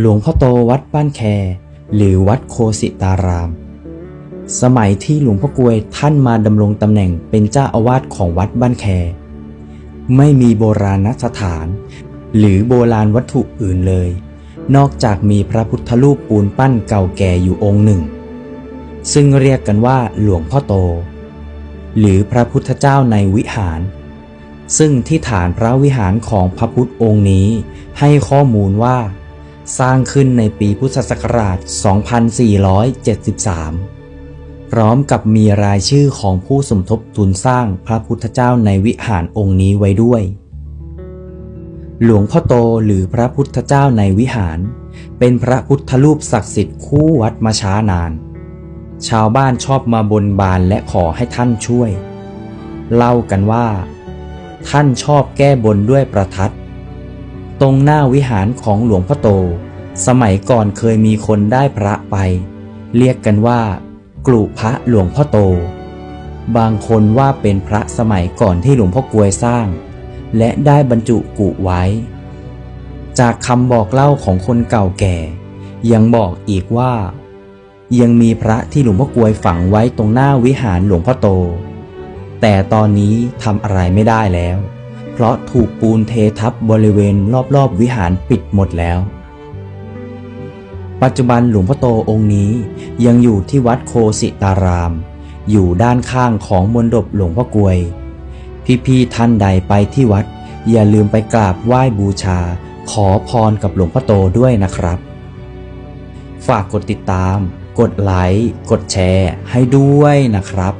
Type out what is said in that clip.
หลวงพ่อโตวัดบ้านแค หรือวัดโคสิตาราม สมัยที่หลวงพ่อกลวยท่านมาดำรงตำแหน่งเป็นเจ้าอาวาสของวัดบ้านแค ไม่มีโบราณสถาน หรือโบราณวัตถุอื่นเลย นอกจากมีพระพุทธรูปปูนปั้นเก่าแก่อยู่องค์หนึ่ง ซึ่งเรียกกันว่าหลวงพ่อโต หรือพระพุทธเจ้าในวิหารซึ่งที่ฐานพระวิหารของพระพุทธองค์นี้ให้ข้อมูลว่า สร้างขึ้นในปีพุทธศักราช 2473 พร้อมกับมีรายชื่อของผู้สมทบทุนสร้างพระพุทธเจ้าในวิหารองค์นี้ไว้ด้วย หลวงพ่อโตหรือพระพุทธเจ้าในวิหาร เป็นพระพุทธรูปศักดิ์สิทธิ์คู่วัดมาช้านาน ชาวบ้านชอบมาบนบานและขอให้ท่านช่วย เล่ากันว่า ท่านชอบแก้บนด้วยประทัด ตรงหน้าวิหารของหลวงพ่อโต สมัยก่อนเคยมีคนได้พระไป เรียกกันว่า กลุพระหลวงพ่อโต บางคนว่าเป็นพระสมัยก่อนที่หลวงพ่อกลวยสร้าง และได้บรรจุกุไว้ จากคำบอกเล่าของคนเก่าแก่ ยังบอกอีกว่า ยังมีพระที่หลวงพ่อกลวยฝังไว้ตรงหน้าวิหารหลวงพ่อโต แต่ตอนนี้ทำอะไรไม่ได้แล้ว เพราะถูกปูนเททับบริเวณรอบๆวิหารปิดหมดแล้ว ปัจจุบันหลวงพ่อโตองค์นี้ยังอยู่ที่วัดโคสิตาราม อยู่ด้านข้างของมณฑปหลวงพ่อกลวย พี่ๆท่านใดไปที่วัด อย่าลืมไปกราบไหว้บูชา ขอพรกับหลวงพ่อโตด้วยนะครับ ฝากกดติดตาม กดไลค์ กดแชร์ให้ด้วยนะครับ